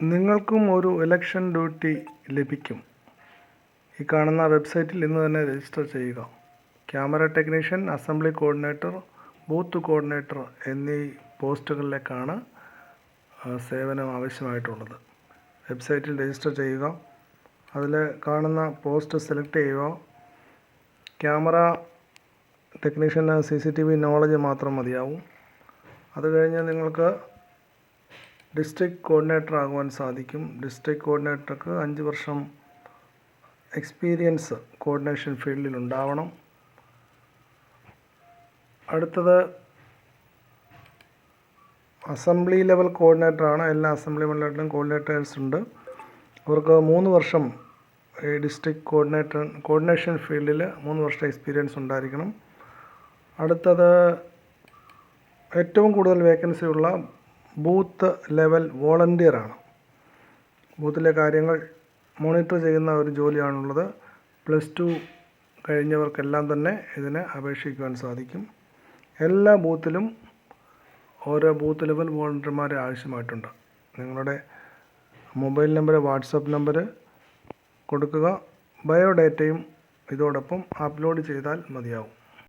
നിങ്ങൾക്കും ഒരു election duty ലഭിക്കും. ഈ കാണുന്ന വെബ്സൈറ്റിൽ ഇന്ന് തന്നെ രജിസ്റ്റർ ചെയ്യുക. Camera technician assembly coordinator booth coordinator എന്നീ പോസ്റ്റുകളിലേക്കാണ് സേവനം ആവശ്യമായിട്ടുള്ളത്. വെബ്സൈറ്റിൽ രജിസ്റ്റർ ചെയ്യുക. അതിൽ കാണുന്ന പോസ്റ്റ് സെലക്ട് ചെയ്യുക. Camera ടെക്നീഷ്യന് C C T V knowledge മാത്രം മതിയാവും. അത് കഴിഞ്ഞ് നിങ്ങൾക്ക് ഡിസ്ട്രിക്ട് കോർഡിനേറ്റർ ആകുവാൻ സാധിക്കും. ഡിസ്ട്രിക്ട് കോർഡിനേറ്റർക്ക് അഞ്ച് വർഷം എക്സ്പീരിയൻസ് കോർഡിനേഷൻ ഫീൽഡിൽ ഉണ്ടാവണം. അടുത്തത് അസംബ്ലി ലെവൽ കോർഡിനേറ്ററാണ്. എല്ലാ അസംബ്ലി മണ്ഡലത്തിലും കോർഡിനേറ്റേഴ്സ് ഉണ്ട്. അവർക്ക് മൂന്ന് വർഷം ഈ ഡിസ്ട്രിക്ട് കോർഡിനേറ്റർ കോർഡിനേഷൻ ഫീൽഡിൽ മൂന്ന് വർഷത്തെ എക്സ്പീരിയൻസ് ഉണ്ടായിരിക്കണം. അടുത്തത് ഏറ്റവും കൂടുതൽ വേക്കൻസി ഉള്ള ബൂത്ത് ലെവൽ വോളണ്ടിയറാണ്. ബൂത്തിലെ കാര്യങ്ങൾ മോണിറ്റർ ചെയ്യുന്ന ഒരു ജോലിയാണുള്ളത്. പ്ലസ് ടു കഴിഞ്ഞവർക്കെല്ലാം തന്നെ ഇതിനെ അപേക്ഷിക്കുവാൻ സാധിക്കും. എല്ലാ ബൂത്തിലും ഓരോ ബൂത്ത് ലെവൽ വോളണ്ടിയർമാരെ ആവശ്യമായിട്ടുണ്ട്. നിങ്ങളുടെ മൊബൈൽ നമ്പർ വാട്സപ്പ് നമ്പർ കൊടുക്കുക. ബയോഡേറ്റയും ഇതോടൊപ്പം അപ്ലോഡ് ചെയ്താൽ മതിയാവും.